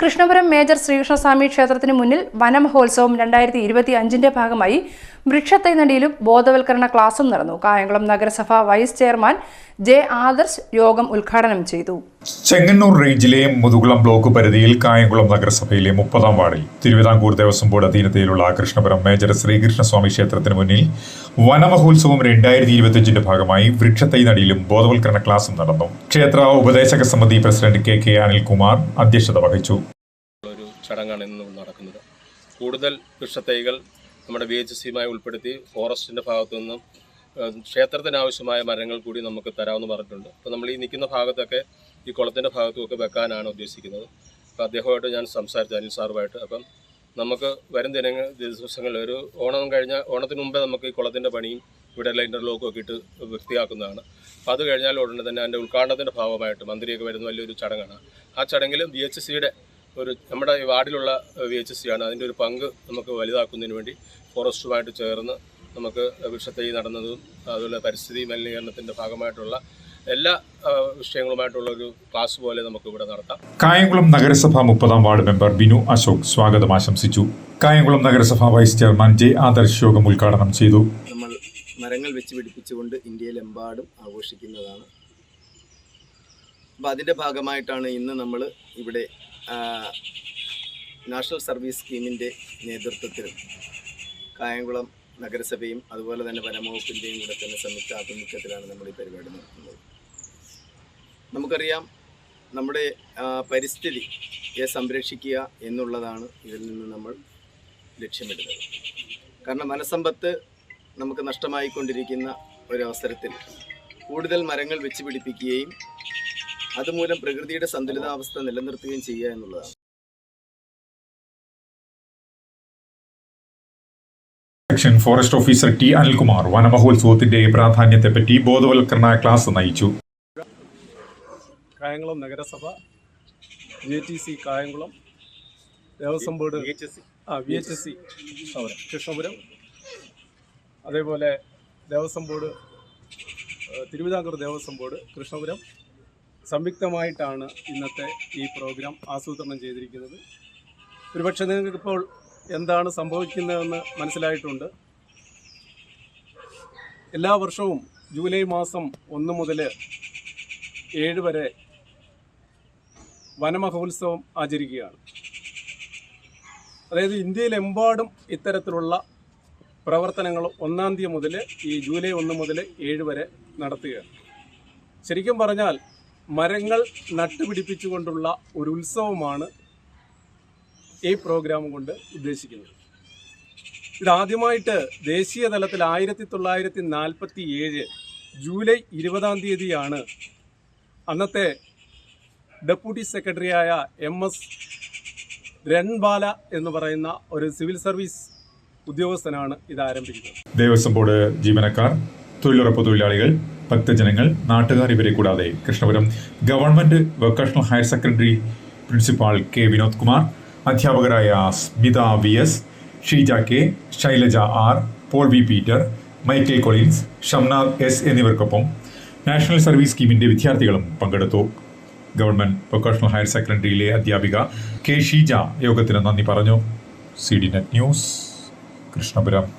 Krishnapuram major Sreekrishnaswamy ക്ഷേത്രത്തിന് മുന്നിൽ വനമഹോത്സവം രണ്ടായിരത്തി ഇരുപത്തി അഞ്ചിന്റെ ഭാഗമായി വൃക്ഷത്തൈനടിയിലും ബോധവൽക്കരണ ക്ലാസും നടന്നു. കായംകുളം നഗരസഭ വൈസ് ചെയർമാൻ ജെ ആദർശ് യോഗം ഉദ്ഘാടനം ചെയ്തു. ചെങ്ങന്നൂർ റേഞ്ചിലെ മുതുകുളം ബ്ലോക്ക് പരിധിയിൽ കായംകുളം നഗരസഭയിലെ മുപ്പതാം വാർഡിൽ തിരുവിതാംകൂർ ദേവസ്വം ബോർഡ് അധീനതയിലുള്ള കൃഷ്ണപുരം മേജർ ശ്രീകൃഷ്ണസ്വാമി ക്ഷേത്രത്തിന് മുന്നിൽ വനമഹോത്സവം രണ്ടായിരത്തി ഇരുപത്തിയഞ്ചിന്റെ ഭാഗമായി വൃക്ഷത്തൈ നടിയിലും ബോധവൽക്കരണ ക്ലാസും നടന്നു. ക്ഷേത്ര ഉപദേശക സമിതി പ്രസിഡന്റ് കെ കെ അനിൽകുമാർ അധ്യക്ഷത വഹിച്ചു. ചടങ്ങാണ് ഇന്ന് നടക്കുന്നത്. കൂടുതൽ വൃക്ഷത്തൈകൾ നമ്മുടെ വി എച്ച് സിയുമായി ഉൾപ്പെടുത്തി ഫോറസ്റ്റിന്റെ ഭാഗത്തു നിന്നും ക്ഷേത്രത്തിനാവശ്യമായ മരങ്ങൾ കൂടി നമുക്ക് തരാമെന്ന് പറഞ്ഞിട്ടുണ്ട്. അപ്പോൾ നമ്മൾ ഈ നിൽക്കുന്ന ഭാഗത്തൊക്കെ ഈ കുളത്തിന്റെ ഭാഗത്തുമൊക്കെ വെക്കാനാണ് ഉദ്ദേശിക്കുന്നത്. അപ്പോൾ അദ്ദേഹമായിട്ട് ഞാൻ സംസാരിച്ചു അനിൽ സാറുമായിട്ട്. അപ്പം നമുക്ക് വരും ദിനങ്ങൾ ദിവസങ്ങളിൽ ഒരു ഓണം കഴിഞ്ഞ ഓണത്തിന് മുമ്പേ നമുക്ക് ഈ കുളത്തിന്റെ പണിയും ഇവിടെ എല്ലാം ഇന്റർലോക്കും ഒക്കെ ഇട്ട് വൃത്തിയാക്കുന്നതാണ്. അപ്പോൾ അത് കഴിഞ്ഞാൽ ഉടനെ തന്നെ അതിന്റെ ഉദ്ഘാടനത്തിന്റെ ഭാഗമായിട്ട് മന്ത്രിയൊക്കെ വരുന്ന വലിയൊരു ചടങ്ങാണ്. ആ ചടങ്ങിൽ ബി എച്ച് സിയുടെ ഒരു നമ്മുടെ ഈ വാർഡിലുള്ള വി എച്ച് സി ആണ്. അതിന്റെ ഒരു പങ്ക് നമുക്ക് വലുതാക്കുന്നതിന് വേണ്ടി ഫോറസ്റ്റുമായിട്ട് ചേർന്ന് നമുക്ക് വൃക്ഷത്തൈ നടന്നതും അതുപോലെ പരിസ്ഥിതി മലിനീകരണത്തിന്റെ ഭാഗമായിട്ടുള്ള എല്ലാ വിഷയങ്ങളുമായിട്ടുള്ള ഒരു ക്ലാസ് പോലെ നമുക്ക് ഇവിടെ നടത്താം. കായംകുളം നഗരസഭ മുപ്പതാം വാർഡ് മെമ്പർ ബിനു അശോക് സ്വാഗതം ആശംസിച്ചു. കായംകുളം നഗരസഭ വൈസ് ചെയർമാൻ ജെ ആദർശ് യോഗം ഉദ്ഘാടനം ചെയ്തു. നമ്മൾ മരങ്ങൾ വെച്ച് പിടിപ്പിച്ചുകൊണ്ട് ഇന്ത്യയിലെമ്പാടും ആഘോഷിക്കുന്നതാണ്. അപ്പോൾ അതിന്റെ ഭാഗമായിട്ടാണ് ഇന്ന് നമ്മൾ ഇവിടെ നാഷണൽ സർവീസ് സ്കീമിന്റെ നേതൃത്വത്തിൽ കായംകുളം നഗരസഭയും അതുപോലെ തന്നെ വനംവകുപ്പിന്റെയും കൂടെ തന്നെ സംയുക്ത ആഭിമുഖ്യത്തിലാണ് നമ്മൾ ഈ പരിപാടി നടത്തുന്നത്. നമുക്കറിയാം നമ്മുടെ പരിസ്ഥിതിയെ സംരക്ഷിക്കുക എന്നുള്ളതാണ് ഇതിൽ നിന്ന് നമ്മൾ ലക്ഷ്യമിടുന്നത്. കാരണം വനസമ്പത്ത് നമുക്ക് നഷ്ടമായിക്കൊണ്ടിരിക്കുന്ന ഒരവസരത്തിൽ കൂടുതൽ മരങ്ങൾ വെച്ച് പിടിപ്പിക്കുകയും അതുമൂലം പ്രകൃതിയുടെ സന്തുലിതാവസ്ഥ നിലനിർത്തുകയും ചെയ്യുക എന്നുള്ളതാണ്. Section forest officer T Anilkumar വനമഹോത്സവത്തിന്റെ പ്രാധാന്യത്തെപ്പറ്റി ബോധവൽക്കരണ ക്ലാസ് നയിച്ചു. കായംകുളം നഗരസഭ J T C Kayamkulam Devaswom board ആ V H S C Krishnapuram. അതേപോലെ ദേവസ്വം ബോർഡ് തിരുവിതാംകൂർ ദേവസ്വം ബോർഡ് കൃഷ്ണപുരം. സംയുക്തമായിട്ടാണ് ഇന്നത്തെ ഈ പ്രോഗ്രാം ആസൂത്രണം ചെയ്തിരിക്കുന്നത്. ഒരുപക്ഷെ നിങ്ങൾക്കിപ്പോൾ എന്താണ് സംഭവിക്കുന്നതെന്ന് മനസ്സിലായിട്ടുണ്ട്. എല്ലാ വർഷവും ജൂലൈ മാസം ഒന്ന് മുതൽ ഏഴ് വരെ വനമഹോത്സവം ആചരിക്കുകയാണ്. അതായത് ഇന്ത്യയിലെമ്പാടും ഇത്തരത്തിലുള്ള പ്രവർത്തനങ്ങൾ ഒന്നാം തീയതി മുതൽ ഈ ജൂലൈ ഒന്ന് മുതൽ ഏഴ് വരെ നടത്തുകയാണ്. ശരിക്കും പറഞ്ഞാൽ മരങ്ങൾ നട്ടുപിടിപ്പിച്ചുകൊണ്ടുള്ള ഒരു ഉത്സവമാണ് ഈ പ്രോഗ്രാം കൊണ്ട് ഉദ്ദേശിക്കുന്നത്. ഇതാദ്യമായിട്ട് ദേശീയ തലത്തിൽ ആയിരത്തി തൊള്ളായിരത്തി നാൽപ്പത്തി ഏഴ് ജൂലൈ ഇരുപതാം തീയതിയാണ് അന്നത്തെ ഡെപ്യൂട്ടി സെക്രട്ടറിയായ എം എസ് രൺബാല എന്ന് പറയുന്ന ഒരു സിവിൽ സർവീസ് ഉദ്യോഗസ്ഥനാണ് ഇത് ആരംഭിക്കുന്നത് ദേവസ്വം ബോർഡ് ജീവനക്കാർ തൊഴിലുറപ്പ് തൊഴിലാളികൾ ഭക്തജനങ്ങൾ നാട്ടുകാർ ഇവരെ കൂടാതെ Krishnapuram government vocational higher secondary principal K Vinod Kumar അധ്യാപകരായ Smitha V S Sheeja K Shailaja R Paul V Peter Michael Collins Shamnath S എന്നിവർക്കൊപ്പം നാഷണൽ സർവീസ് സ്കീമിന്റെ വിദ്യാർത്ഥികളും പങ്കെടുത്തു. ഗവൺമെന്റ് വൊക്കേഷണൽ ഹയർ സെക്കൻഡറിയിലെ അധ്യാപിക കെ ഷീജ യോഗത്തിന് നന്ദി പറഞ്ഞു. C D net news Krishnapuram.